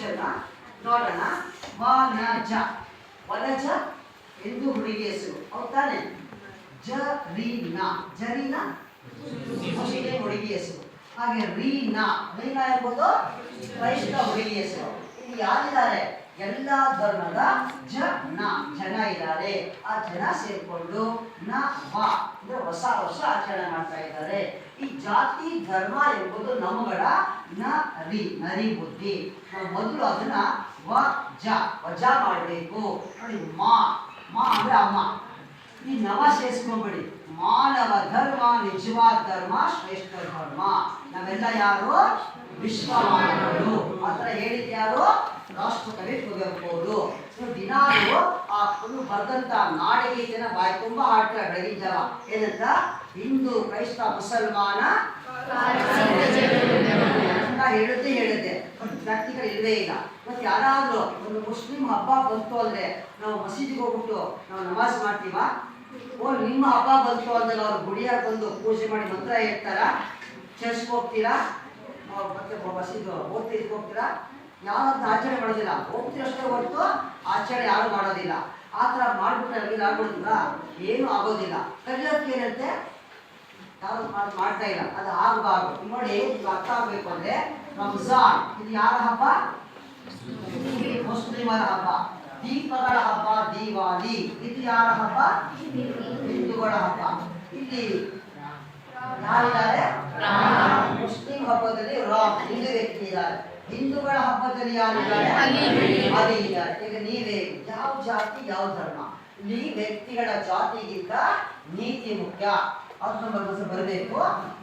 Definition ನೋಡೋಣ. ವನಜ ವನಜ ಎಂದು ಹುಡುಗಿ ಹೆಸರು. ಹೌದಾನೆ ಜರೀನಾ. ಜರೀನಾ? ಮುಸ್ಲಿಂ ಹುಡುಗಿ ಹೆಸರು. ಹಾಗೆ ರೀನಾ. ರೀನಾ ಎಂಬುದು ಕ್ರೈಸ್ತ ಹುಡುಗಿ ಹೆಸರು. ಇಲ್ಲಿ ಯಾರಿದ್ದಾರೆ? ಎಲ್ಲ ಧರ್ಮದ ನ ಜನ ಇದ್ದಾರೆ. ಆ ಜನ ಸೇರಿಕೊಂಡು ನ ವ ಅಂದ್ರೆ ಹೊಸ ವರ್ಷ ಆಚರಣೆ ಮಾಡ್ತಾ ಇದ್ದಾರೆ. ಈ ಜಾತಿ, ಧರ್ಮ ಎಂಬುದು ನಮ್ಮಗಳ ನರಿ ನರಿ ಬುದ್ಧಿ. ನಾವು ಮೊದಲು ಅದನ್ನ ವ, ಜ, ವಜ ಮಾಡಬೇಕು. ನೋಡಿ, ಮಾ ಮಾ ಅಂದ್ರೆ ಅಮ್ಮ. ಈ ನವ ಸೇರಿಸ್ಕೊಂಬಿಡಿ. ಮಾನವ ಧರ್ಮ, ನಿಜವಾದ ಧರ್ಮ, ಶ್ರೇಷ್ಠ ಧರ್ಮ. ನಾವೆಲ್ಲ ಯಾರು? ವಿಶ್ವ ಮಾನವರು ಮಾತ್ರ ಹೇಳಿದ್ ಯಾರು ರಾಷ್ಟ್ರಕವಿ ಕುವೆಂಪು ಅವರು ಸೊ ದಿನಾಲು ಆ ಫುಲ್ ಬರೆದಂತ ನಾಡಗೀತೆನ ಬಾಯಿ ತುಂಬಾ ಹಾಡ್ತಾರೆ ಬೆಳಗಿನ ಜಾವ. ಏನಂತ? ಹಿಂದೂ, ಕ್ರೈಸ್ತ, ಮುಸಲ್ಮಾನ? ಹೇಳುತ್ತೆ ಹೇಳುತ್ತೆ ವ್ಯಕ್ತಿಗಳು ಇಲ್ಲವೇ ಇಲ್ಲ. ಮತ್ತೆ ಯಾರಾದ್ರೂ ಒಂದು ಮುಸ್ಲಿಂ ಹಬ್ಬ ಬಂತು ಅಂದ್ರೆ ನಾವು ಮಸೀದಿಗೆ ಹೋಗ್ಬಿಟ್ಟು ನಾವು ನಮಾಜ್ ಮಾಡ್ತೀವಾ? ಓ, ನಿಮ್ಮ ಹಬ್ಬ ಬಂತು ಅಂದ್ರೆ ಅವ್ರು ಗುಡಿಯ ಬಂದು ಪೂಜೆ ಮಾಡಿ ಮಂತ್ರ ಹೇಳ್ತಾರ? ಚರ್ಚ್ಗೆ ಹೋಗ್ತೀರಾ? ಮತ್ತೆ ಮಸೀದು ಹೋಗ್ತೀರಾ? ಯಾವತ್ತು ಆಚರಣೆ ಮಾಡೋದಿಲ್ಲ. ಹೋಗ್ತೀರಷ್ಟೇ ಹೊರತು ಆಚರಣೆ ಯಾರು ಮಾಡೋದಿಲ್ಲ. ಆ ಥರ ಮಾಡ್ಬಿಟ್ರೆ ನಮಗೆ ಆಗೋದಿಲ್ಲ ಏನು ಆಗೋದಿಲ್ಲ. ಕಲಿಯೋದಕ್ಕೆ ಏನಂತೆ? ಯಾರು ಮಾಡ್- ಮಾಡ್ತಾ ಇಲ್ಲ. ಅದು ಆಗಬಾರ್ದು. ನೋಡಿ ಅರ್ಥ ಆಗ್ಬೇಕು ಅಂದ್ರೆ ರಂಜಾನ್. ಇದು ಯಾರ ಹಬ್ಬ? ಮುಸ್ಲಿಮರ ಹಬ್ಬ. ದೀಪಗಳ ಹಬ್ಬ, ದೀವಾಲಿ. ಇದು ಯಾರ ಹಬ್ಬ? ಹಿಂದೂಗಳ ಹಬ್ಬ. ಇಲ್ಲಿ ಯಾರಿದ್ದಾರೆ ಮುಸ್ಲಿಂ ಹಬ್ಬದಲ್ಲಿ ರಾಮ್ ಹಿಂದೂ ವ್ಯಕ್ತಿ ಇದ್ದಾರೆ ಹಿಂದೂಗಳ ಹಬ್ಬದಲ್ಲಿ ಯಾರಿದ್ದಾರೆ? ಇದ್ದಾರೆ. ಈಗ ನೀವೇ ಯಾವ ಜಾತಿ ಯಾವ ಧರ್ಮ? ಇಲ್ಲಿ ವ್ಯಕ್ತಿಗಳ ಜಾತಿಗಿಂತ ನೀತಿ ಮುಖ್ಯ. ಅದು ನಮ್ಮ ಮನಸ್ಸು ಬರಬೇಕು.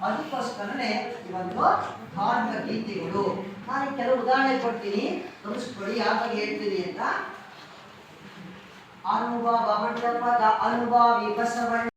ಅದಕ್ಕೋಸ್ಕರನೇ ಈ ಒಂದು ಧಾರ್ಮಿಕ ನೀತಿಗಳು. ನಾನು ಕೆಲವು ಉದಾಹರಣೆ ಕೊಡ್ತೀನಿ. ತೋರಿಸ್ಕೊಳ್ಳಿ ಯಾವಾಗ ಹೇಳ್ತೀನಿ ಅಂತ? ಅನುಭವಿ ಬಸವಣ್ಣ.